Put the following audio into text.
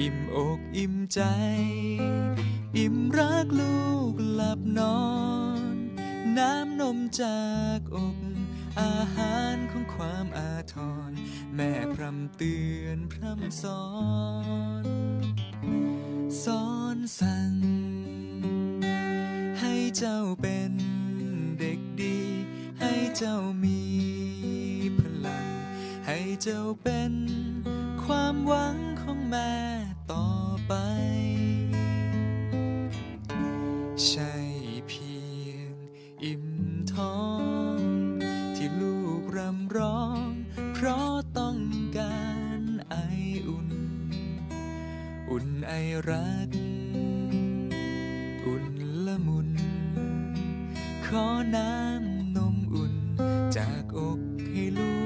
อิ่มอกอิ่มใจ อิ่มรักลูกหลับนอน น้ำนมจากอกอาหารของความอาทร แม่พร่ำเตือนพร่ำสอน สอนสั่ง ให้เจ้าเป็นเด็กดี ให้เจ้ามีพลัง ให้เจ้าเป็นความหวังของแม่ ท้อง ที่ลูกรำร้อง เพราะต้องการไออุ่น อุ่นไอรัก อุ่นละมุน ขอน้ำนมอุ่นจากอกให้ลูก